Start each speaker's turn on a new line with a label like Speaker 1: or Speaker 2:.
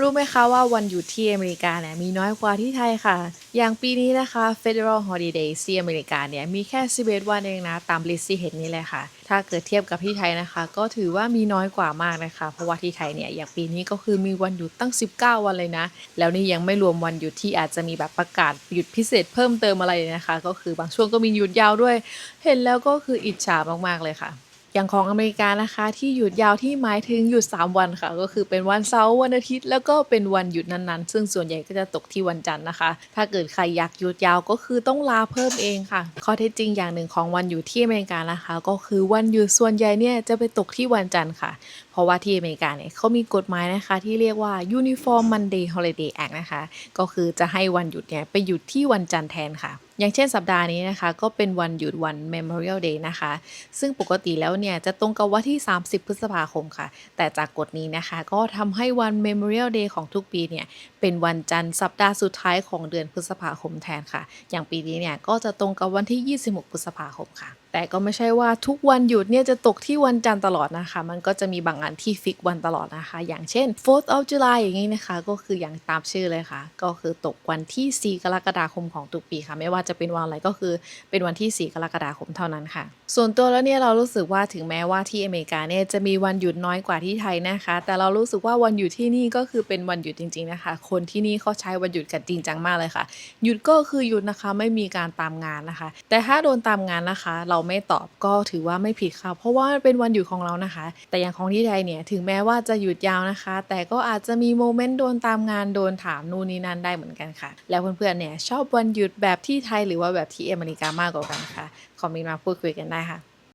Speaker 1: รู้ไหมคะว่าวันหยุดที่อเมริกาเนี่ยมีน้อยกว่าที่ไทยค่ะ อย่างปีนี้นะคะ Federal Holiday ที่อเมริกาเนี่ยมีแค่ 11 วันเองนะ ตามลิสต์ที่เห็นนี่เลยค่ะ ถ้าเกิดเทียบกับที่ไทยนะคะ ก็ถือว่ามีน้อยกว่ามากนะคะ เพราะว่าที่ไทยเนี่ยอย่างปีนี้ก็คือมีวันหยุดตั้ง 19 วันเลยนะ แล้วนี่ยังไม่รวมวันหยุดที่อาจจะมีแบบประกาศหยุดพิเศษเพิ่มเติมอะไรนะคะ ก็คือบางช่วงก็มีหยุดยาวด้วย เห็นแล้วก็คืออิจฉามากๆเลยค่ะ อย่างของอเมริกานะคะ ที่หยุดยาวที่หมายถึงหยุด 3 วันค่ะ ก็คือเป็นวันเสาร์วันอาทิตย์ แล้วก็เป็นวันหยุดนั้นๆ ซึ่งส่วนใหญ่ก็จะตกที่วันจันทร์นะคะ ถ้าเกิดใครอยากหยุดยาวก็คือต้องลาเพิ่มเองค่ะข้อเท็จจริงอย่างหนึ่งของวันหยุดที่อเมริกานะคะ ก็คือวันหยุดส่วนใหญ่เนี่ยจะไปตกที่วันจันทร์ค่ะ เพราะว่าที่อเมริกาเนี่ยเขามีกฎหมายนะคะ ที่เรียกว่า Uniform Monday Holiday Act นะคะ ก็คือจะให้วันหยุดเนี่ยไปหยุดที่วันจันทร์แทนค่ะอย่างเช่นสัปดาห์นี้นะคะ ก็เป็นวันหยุดวัน Memorial Day นะคะ ซึ่งปกติแล้วเนี่ย จะตรงกับวันที่ 30 พฤษภาคมค่ะ แต่จากกฎนี้นะคะ ก็ทำให้วัน Memorial Day ของทุกปีเนี่ย เป็นวันจันทร์สัปดาห์สุดท้ายของเดือนพฤษภาคมแทนค่ะ อย่างปีนี้เนี่ย ก็จะตรงกับวันที่ 26 พฤษภาคมค่ะ แต่ก็ไม่ใช่ว่าทุกวันหยุดเนี่ยจะตกที่วันจันทร์ตลอดนะคะ มันก็จะมีบางอันที่ฟิกวันตลอดนะคะ อย่างเช่น 4th of July อย่างนี้นะคะ ก็คืออย่างตามชื่อเลยค่ะ ก็คือตกวันที่ 4 กรกฎาคมของทุกปีค่ะ ไม่ว่าจะะเป็นวันอะไรก็คือเป็นวันที่ 4 กรกฎาคมเท่านั้นค่ะ ส่วนตัวแล้วเนี่ยเรารู้สึกว่าถึงแม้ว่าที่อเมริกาเนี่ยจะมีวันหยุดน้อยกว่าที่ไทยนะคะ แต่เรารู้สึกว่าวันหยุดที่นี่ก็คือเป็นวันหยุดจริง ๆนะคะ คนที่นี่เขาใช้วันหยุดกันจริงจังมากเลยค่ะ หยุดก็คือหยุดนะคะไม่มีการตามงานนะคะ แต่ถ้าโดนตามงานนะคะ เราไม่ตอบก็ถือว่าไม่ผิดค่ะ เพราะว่าเป็นวันหยุดของเรานะคะ แต่อย่างของที่ไทยเนี่ยถึงแม้ว่าจะหยุดยาวนะคะ แต่ก็อาจจะมีโมเมนต์โดนตามงานโดนถามนู่นนี่นั่นได้เหมือนกันค่ะ แล้วเพื่อนๆเนี่ยชอบวันหยุดแบบที่ไทยหรือว่าแบบที่อเมริกามากกว่ากันคะคอมเมนต์มาพูดคุยกันได้ค่ะ